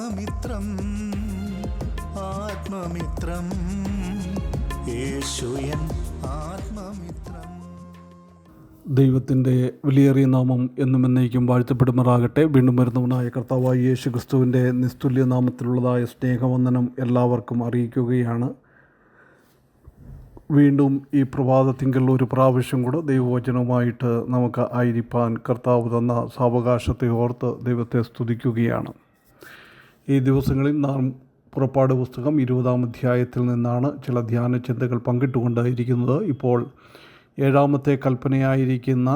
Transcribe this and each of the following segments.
ആത്മമിത്രം ആത്മമിത്രം. യേശുയൻ ആത്മമിത്രം. ദൈവത്തിന്റെ വിലയേറിയ നാമം എന്നും എന്നേക്കും വാഴ്ത്തപ്പെടുമാറാകട്ടെ. വീണ്ടും വരുന്നവനായ കർത്താവായ യേശു ക്രിസ്തുവിന്റെ നിസ്തുല്യ നാമത്തിലുള്ളതായ സ്നേഹവന്ദനം എല്ലാവർക്കും അറിയിക്കുകയാണ്. വീണ്ടും ഈ പ്രഭാതത്തിങ്കിൽ ഒരു പ്രാവശ്യം കൂടെ ദൈവവചനവുമായിട്ട് നമുക്ക് ആയിരിക്കാൻ കർത്താവ് തന്ന സാവകാശത്തെ ഓർത്ത് ദൈവത്തെ സ്തുതിക്കുകയാണ്. ഈ ദിവസങ്ങളിൽ നാം പുറപ്പാട് പുസ്തകം ഇരുപതാം അധ്യായത്തിൽ നിന്നാണ് ചില ധ്യാന ചിന്തകൾ പങ്കിട്ടുകൊണ്ടായിരിക്കുന്നത്. ഇപ്പോൾ ഏഴാമത്തെ കൽപ്പനയായിരിക്കുന്ന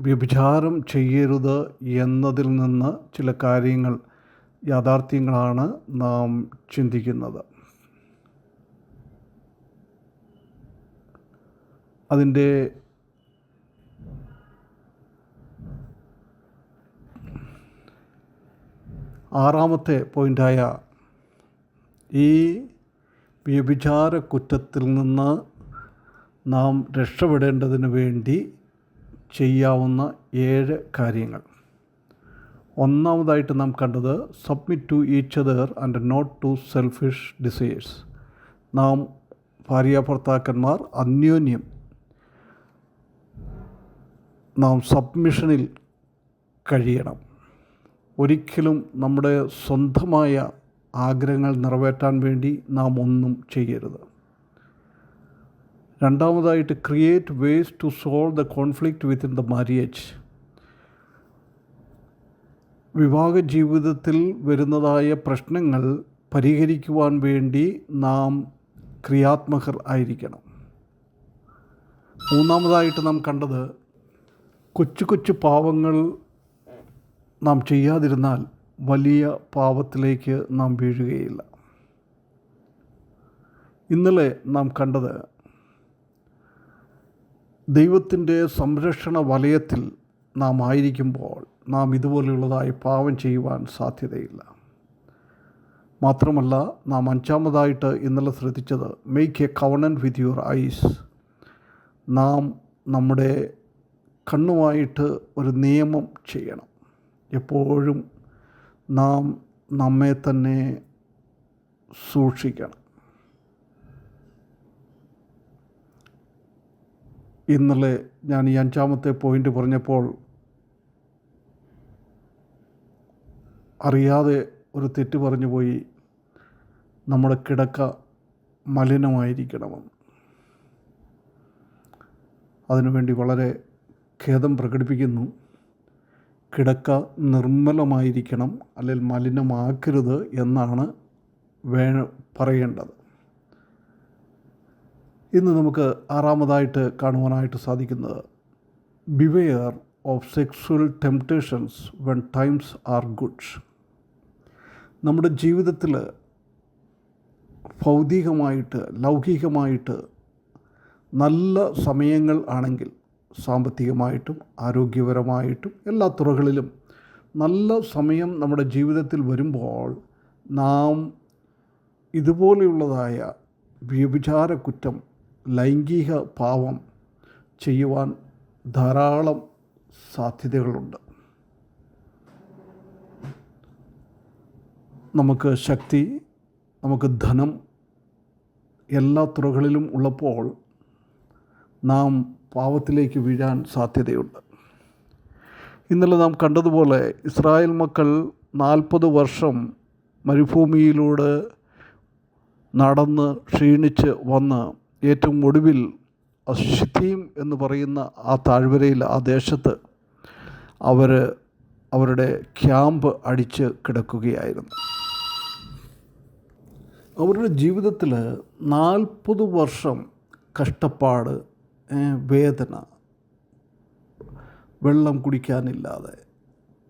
വ്യഭിചാരം ചെയ്യരുത് എന്നതിൽ നിന്ന് ചില കാര്യങ്ങൾ യാഥാർത്ഥ്യങ്ങളാണ് നാം ചിന്തിക്കുന്നത്. അതിന്റെ ആറാമത്തെ പോയിന്റായ ഈ വ്യഭിചാര കുറ്റത്തിൽ നിന്ന് നാം രക്ഷപ്പെടേണ്ടതിന് വേണ്ടി ചെയ്യാവുന്ന ഏഴ് കാര്യങ്ങൾ. ഒന്നാമതായിട്ട് നാം കണ്ടത് submit to each other and not to selfish desires നാം ഭാര്യ ഭർത്താക്കന്മാർ അന്യോന്യം നാം സബ്മിഷനിൽ കഴിയണം. ഒരിക്കലും നമ്മുടെ സ്വന്തമായ ആഗ്രഹങ്ങൾ നിറവേറ്റാൻ വേണ്ടി നാം ഒന്നും ചെയ്യരുത്. രണ്ടാമതായിട്ട് create ways to solve the conflict within the marriage വിവാഹ ജീവിതത്തിൽ വരുന്നതായ പ്രശ്നങ്ങൾ പരിഹരിക്കുവാൻ വേണ്ടി നാം ക്രിയാത്മകർ ആയിരിക്കണം. മൂന്നാമതായിട്ട് നാം കണ്ടത് കൊച്ചു കൊച്ചു പാവങ്ങൾ നാം ചെയ്യാതിരുന്നാൽ വലിയ പാപത്തിലേക്ക് നാം വീഴുകയില്ല. ഇന്നലെ നാം കണ്ടത് ദൈവത്തിന്റെ സംരക്ഷണ വലയത്തിൽ നാം ആയിരിക്കുമ്പോൾ നാം ഇതുപോലെയുള്ളതായി പാവം ചെയ്യുവാൻ സാധ്യതയില്ല. മാത്രമല്ല നാം അഞ്ചാമതായിട്ട് ഇന്നലെ ശ്രദ്ധിച്ചത് make a covenant with your eyes നാം നമ്മുടെ കണ്ണുമായിട്ട് ഒരു നിയമം ചെയ്യണം. എപ്പോഴും നാം നമ്മെ തന്നെ സൂക്ഷിക്കണം. ഇന്നലെ ഞാൻ ഈ അഞ്ചാമത്തെ പോയിന്റ് പറഞ്ഞപ്പോൾ അറിയാതെ ഒരു തെറ്റ് പറഞ്ഞു പോയി. നമ്മുടെ കിടക്ക മലിനമായിരിക്കണമെന്ന്. അതിനുവേണ്ടി വളരെ ഖേദം പ്രകടിപ്പിക്കുന്നു. കിടക്ക നിർമ്മലമായിരിക്കണം അല്ലെങ്കിൽ മലിനമാക്കരുത് എന്നാണ് വേ പറയേണ്ടത്. ഇന്ന് നമുക്ക് ആറാമതായിട്ട് കാണുവാനായിട്ട് സാധിക്കുന്നത് beware of sexual temptations when times are good നമ്മുടെ ജീവിതത്തിൽ ഭൗതികമായിട്ട് ലൗകികമായിട്ട് നല്ല സമയങ്ങൾ ആണെങ്കിൽ സാമ്പത്തികമായിട്ടും ആരോഗ്യപരമായിട്ടും എല്ലാ തുറകളിലും നല്ല സമയം നമ്മുടെ ജീവിതത്തിൽ വരുമ്പോൾ നാം ഇതുപോലെയുള്ളതായ വ്യഭിചാര കുറ്റം ലൈംഗിക പാവം ചെയ്യുവാൻ ധാരാളം സാധ്യതകളുണ്ട്. നമുക്ക് ശക്തി നമുക്ക് ധനം എല്ലാ തുറകളിലും ഉള്ളപ്പോൾ നാം പാവത്തിലേക്ക് വീഴാൻ സാധ്യതയുണ്ട്. ഇന്നലെ നാം കണ്ടതുപോലെ ഇസ്രായേൽ മക്കൾ നാൽപ്പത് വർഷം മരുഭൂമിയിലൂടെ നടന്ന് ക്ഷീണിച്ച് വന്ന് ഏറ്റവും ഒടുവിൽ അശുദ്ധീം എന്ന് പറയുന്ന ആ താഴ്വരയിൽ ആ ദേശത്ത് അവർ അവരുടെ ക്യാമ്പ് അടിച്ച് കിടക്കുകയായിരുന്നു. അവരുടെ ജീവിതത്തിൽ നാൽപ്പത് വർഷം കഷ്ടപ്പാട് വേദന വെള്ളം കുടിക്കാനില്ലാതെ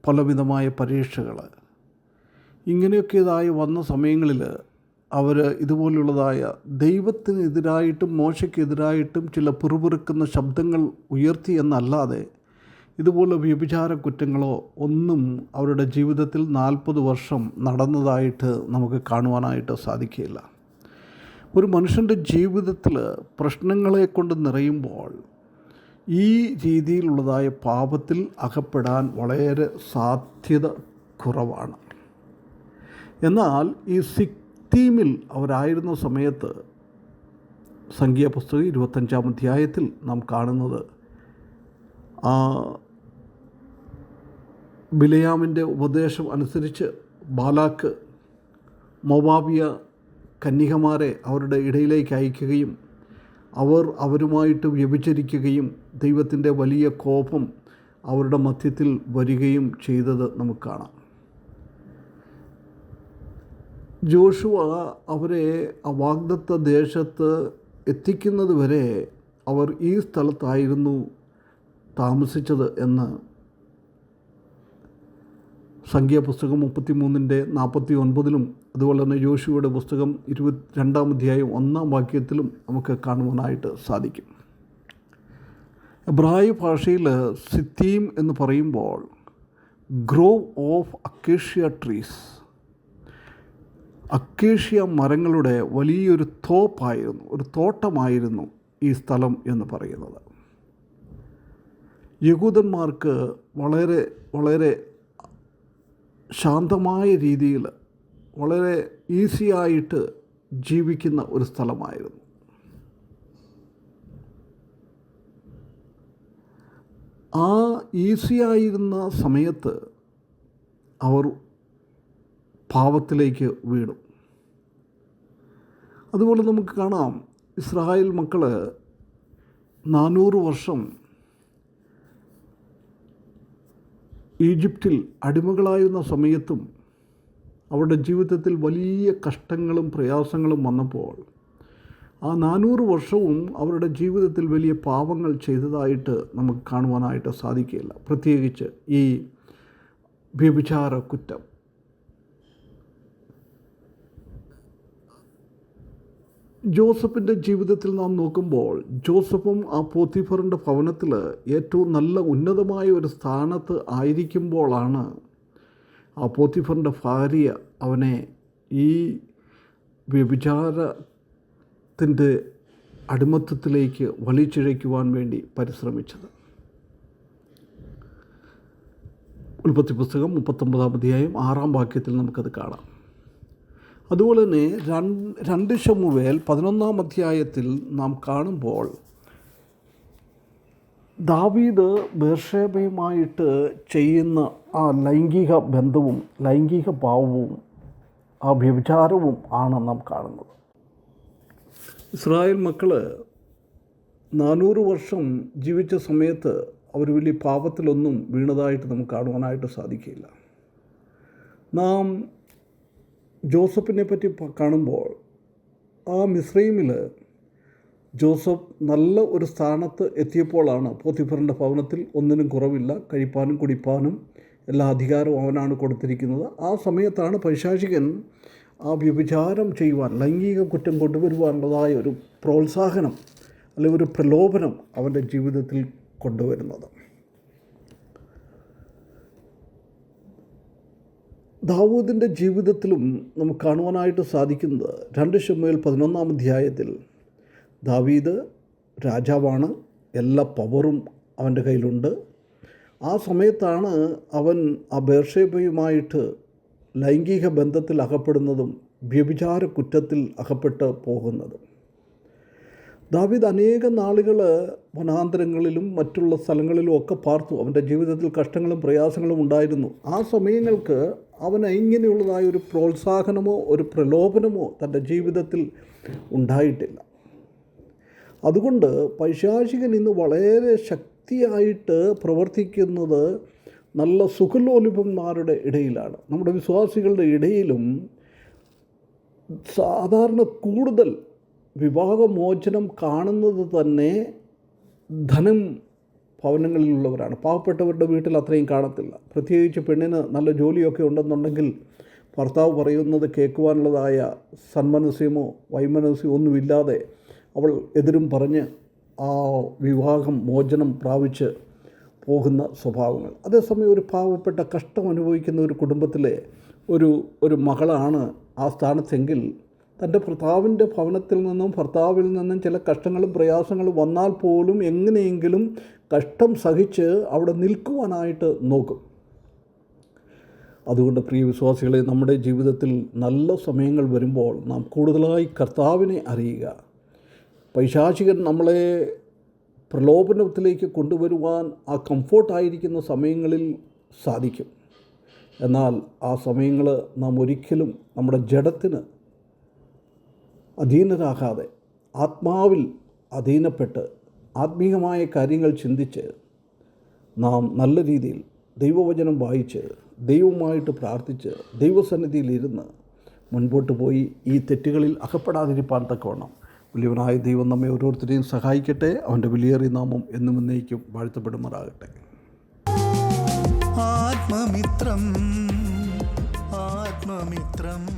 പലവിധമായ പരീക്ഷകൾ ഇങ്ങനെയൊക്കെതായി വന്ന സമയങ്ങളിൽ അവർ ഇതുപോലുള്ളതായ ദൈവത്തിനെതിരായിട്ടും മോശയ്ക്കെതിരായിട്ടും ചില പിറുപിറുക്കുന്ന ശബ്ദങ്ങൾ ഉയർത്തി എന്നല്ലാതെ ഇതുപോലെ വ്യഭിചാര കുറ്റങ്ങളോ ഒന്നും അവരുടെ ജീവിതത്തിൽ നാൽപ്പത് വർഷം നടന്നതായിട്ട് നമുക്ക് കാണുവാനായിട്ട് സാധിക്കില്ല ഒരു മനുഷ്യന്റെ ജീവിതത്തിൽ പ്രശ്നങ്ങളെ കൊണ്ട് നിറയുമ്പോൾ ഈ രീതിയിലുള്ളതായ പാപത്തിൽ അകപ്പെടാൻ വളരെ സാധ്യത കുറവാണ്. എന്നാൽ ഈ സിക്തീമിൽ അവരായിരുന്ന സമയത്ത് സംഖ്യാപുസ്തകം ഇരുപത്തഞ്ചാം അധ്യായത്തിൽ നാം കാണുന്നത് ബിലയാമിന്റെ ഉപദേശം അനുസരിച്ച് ബാലാക്ക് മൊവാബിയ കന്യകമാരെ അവരുടെ ഇടയിലേക്ക് അയക്കുകയും അവർ അവരുമായിട്ട് വ്യഭിചരിക്കുകയും ദൈവത്തിന്റെ വലിയ കോപം അവരുടെ മധ്യത്തിൽ വരികയും ചെയ്തത് നമുക്ക് കാണാം. ജോഷുവ അവരെ ആ വാഗ്ദത്ത ദേശത്ത് എത്തിക്കുന്നത് വരെ അവർ ഈ സ്ഥലത്തായിരുന്നു താമസിച്ചത് എന്ന് സംഖ്യാപുസ്തകം മുപ്പത്തി മൂന്നിന്റെ നാൽപ്പത്തി ഒൻപതിലും അതുപോലെ തന്നെ യോശുവയുടെ പുസ്തകം ഇരുപത്തി രണ്ടാം അധ്യായം ഒന്നാം വാക്യത്തിലും നമുക്ക് കാണുവാനായിട്ട് സാധിക്കും. എബ്രായ ഭാഷയിൽ സിത്തീം എന്ന് പറയുമ്പോൾ grove of acacia trees acacia മരങ്ങളുടെ വലിയൊരു തോപ്പായിരുന്നു ഒരു തോട്ടമായിരുന്നു ഈ സ്ഥലം എന്ന് പറയുന്നത്. യഹൂദന്മാർക്ക് വളരെ വളരെ ശാന്തമായ രീതിയിൽ വളരെ ഈസിയായിട്ട് ജീവിക്കുന്ന ഒരു സ്ഥലമായിരുന്നു. ആ ഈസിയായിരുന്ന സമയത്ത് അവർ പാവത്തിലേക്ക് വീണു. അതുപോലെ നമുക്ക് കാണാം ഇസ്രായേൽ മക്കൾ നാനൂറ് വർഷം ഈജിപ്തിൽ അടിമകളായിരുന്ന സമയത്തും അവരുടെ ജീവിതത്തിൽ വലിയ കഷ്ടങ്ങളും പ്രയാസങ്ങളും വന്നപ്പോൾ ആ നാനൂറ് വർഷവും അവരുടെ ജീവിതത്തിൽ വലിയ പാപങ്ങൾ ചെയ്തതായിട്ട് നമുക്ക് കാണുവാനായിട്ട് സാധിക്കില്ല പ്രത്യേകിച്ച് ഈ വ്യഭിചാര കുറ്റം ജോസഫിന്റെ ജീവിതത്തിൽ നാം നോക്കുമ്പോൾ ജോസഫും ആ പോത്തിഫറിന്റെ ഭവനത്തിൽ ഏറ്റവും നല്ല ഉന്നതമായ ഒരു സ്ഥാനത്ത് ആയിരിക്കുമ്പോഴാണ് ആ പോത്തിഫറിന്റെ ഭാര്യ അവനെ ഈ വ്യഭിചാരത്തിന്റെ അടിമത്തത്തിലേക്ക് വലിച്ചിഴയ്ക്കുവാൻ വേണ്ടി പരിശ്രമിച്ചത്. ഉൽപ്പത്തി പുസ്തകം മുപ്പത്തൊമ്പതാം അധ്യായം ആറാം വാക്യത്തിൽ നമുക്കത് കാണാം. അതുപോലെ തന്നെ രണ്ട് ശമുവേൽ പതിനൊന്നാം അധ്യായത്തിൽ നാം കാണുമ്പോൾ ദാവീദ് ബേർഷേബയുമായിട്ട് ചെയ്യുന്ന ആ ലൈംഗിക ബന്ധവും ലൈംഗിക ഭാവവും ആ വ്യഭിചാരവും ആണ് നാം കാണുന്നത്. ഇസ്രായേൽ മക്കൾ നാനൂറ് വർഷം ജീവിച്ച സമയത്ത് അവർ വലിയ പാപത്തിലൊന്നും വീണതായിട്ട് നമുക്ക് കാണുവാനായിട്ട് സാധിക്കില്ല നാം ജോസഫിനെ പറ്റി കാണുമ്പോൾ ആ മിശ്രീമിൽ ജോസഫ് നല്ല ഒരു സ്ഥാനത്ത് എത്തിയപ്പോഴാണ് പോത്തിഫറിന്റെ ഭവനത്തിൽ ഒന്നിനും കുറവില്ല കഴിപ്പാനും കുടിപ്പാനും എല്ലാ അധികാരവും അവനാണ് കൊടുത്തിരിക്കുന്നത്. ആ സമയത്താണ് പൈശാചികൻ ആ വ്യഭിചാരം ചെയ്യുവാൻ ലൈംഗിക കുറ്റം കൊണ്ടുവരുവാനുള്ളതായ ഒരു പ്രോത്സാഹനം അല്ലെങ്കിൽ ഒരു പ്രലോഭനം അവന്റെ ജീവിതത്തിൽ കൊണ്ടുവരുന്നത്. ദാവൂദിന്റെ ജീവിതത്തിലും നമുക്ക് കാണുവാനായിട്ട് സാധിക്കുന്നത് രണ്ട് ഷമ്മയിൽ പതിനൊന്നാം അധ്യായത്തിൽ ദാവീദ് രാജാവാണ് എല്ലാ പവറും അവന്റെ കയ്യിലുണ്ട്. ആ സമയത്താണ് അവൻ ആ ബേർഷേബയുമായിട്ട് ലൈംഗിക ബന്ധത്തിൽ അകപ്പെടുന്നതും വ്യഭിചാര കുറ്റത്തിൽ അകപ്പെട്ട് പോകുന്നതും. ദാവീദ് അനേക നാളുകൾ വനാന്തരങ്ങളിലും മറ്റുള്ള സ്ഥലങ്ങളിലും ഒക്കെ പാർത്തു. അവന്റെ ജീവിതത്തിൽ കഷ്ടങ്ങളും പ്രയാസങ്ങളും ഉണ്ടായിരുന്നു. ആ സമയങ്ങൾക്ക് അവന് ഇങ്ങനെയുള്ളതായ ഒരു പ്രോത്സാഹനമോ ഒരു പ്രലോഭനമോ തന്റെ ജീവിതത്തിൽ ഉണ്ടായിട്ടില്ല. അതുകൊണ്ട് പൈശാചികൻ ഇന്ന് വളരെ ശക്തിയായിട്ട് പ്രവർത്തിക്കുന്നത് നല്ല സുഖലോലുപന്മാരുടെ ഇടയിലാണ്. നമ്മുടെ വിശ്വാസികളുടെ ഇടയിലും സാധാരണ കൂടുതൽ വിവാഹമോചനം കാണുന്നത് തന്നെ ധനം ഭവനങ്ങളിലുള്ളവരാണ്. പാവപ്പെട്ടവരുടെ വീട്ടിൽ അത്രയും കാണത്തില്ല. പ്രത്യേകിച്ച് പെണ്ണിന് നല്ല ജോലിയൊക്കെ ഉണ്ടെന്നുണ്ടെങ്കിൽ ഭർത്താവ് പറയുന്നത് കേൾക്കുവാനുള്ളതായ സന്മനസ്യമോ വൈമനസ്യമോ ഒന്നുമില്ലാതെ അവൾ എതിരും പറഞ്ഞ് ആ വിവാഹം മോചനം പ്രാപിച്ച് പോകുന്ന സ്വഭാവങ്ങൾ. അതേസമയം ഒരു പാവപ്പെട്ട കഷ്ടം അനുഭവിക്കുന്ന ഒരു കുടുംബത്തിലെ ഒരു ഒരു മകളാണ് ആ സ്ഥാനത്തെങ്കിൽ തന്റെ ഭർത്താവിന്റെ ഭവനത്തിൽ നിന്നും ഭർത്താവിൽ നിന്നും ചില കഷ്ടങ്ങളും പ്രയാസങ്ങളും വന്നാൽ പോലും എങ്ങനെയെങ്കിലും കഷ്ടം സഹിച്ച് അവിടെ നിൽക്കുവാനായിട്ട് നോക്കും. അതുകൊണ്ട് പ്രിയ വിശ്വാസികളെ നമ്മുടെ ജീവിതത്തിൽ നല്ല സമയങ്ങൾ വരുമ്പോൾ നാം കൂടുതലായി കർത്താവിനെ അറിയുക. പൈശാചികൻ നമ്മളെ പ്രലോഭനത്തിലേക്ക് കൊണ്ടുവരുവാൻ ആ കംഫോർട്ടായിരിക്കുന്ന സമയങ്ങളിൽ സാധിക്കും. എന്നാൽ ആ സമയങ്ങൾ നാം ഒരിക്കലും നമ്മുടെ ജഡത്തിന് അധീനരാകാതെ ആത്മാവിൽ അധീനപ്പെട്ട് ആത്മീയമായ കാര്യങ്ങൾ ചിന്തിച്ച് നാം നല്ല രീതിയിൽ ദൈവവചനം വായിച്ച് ദൈവവുമായിട്ട് പ്രാർത്ഥിച്ച് ദൈവസന്നിധിയിലിരുന്ന് മുൻപോട്ട് പോയി ഈ തെറ്റുകളിൽ അകപ്പെടാതിരിപ്പാൻ തക്കവണ്ണം. വലിയവനായ ദൈവം നമ്മെ ഓരോരുത്തരെയും സഹായിക്കട്ടെ. അവന്റെ വിലയേറിയ നാമം എന്നും എന്നേക്കും വാഴ്ത്തപ്പെടുമാറാകട്ടെ. ആത്മമിത്രം ആത്മമിത്രം.